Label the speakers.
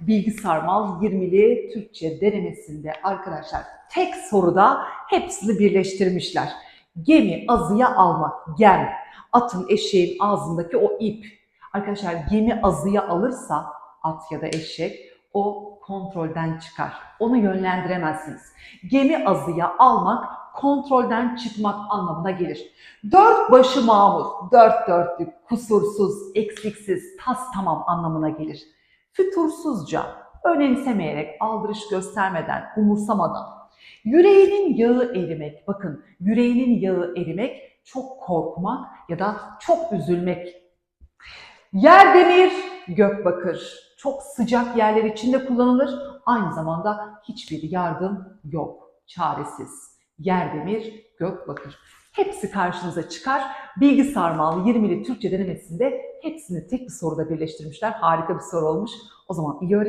Speaker 1: Bilgi Sarmal 20'li Türkçe denemesinde arkadaşlar tek soruda hepsini birleştirmişler. Gemi azıya almak, gem, atın eşeğin ağzındaki o ip. Arkadaşlar gemi azıya alırsa at ya da eşek o kontrolden çıkar. Onu yönlendiremezsiniz. Gemi azıya almak kontrolden çıkmak anlamına gelir. Dört başı mamur, dört dörtlük, kusursuz, eksiksiz, tas tamam anlamına gelir. Fütursuzca, önemsemeyerek, aldırış göstermeden, umursamadan, yüreğinin yağı erimek, bakın yüreğinin yağı erimek, çok korkmak ya da çok üzülmek. Yer demir, gök bakır. Çok sıcak yerler içinde kullanılır. Aynı zamanda hiçbir yardım yok. Çaresiz. Yer demir, gök bakır. Hepsi karşınıza çıkar. Bilgi sarmalı 20'li Türkçe denemesinde hepsini tek bir soruda birleştirmişler. Harika bir soru olmuş. O zaman iyi öğrenin.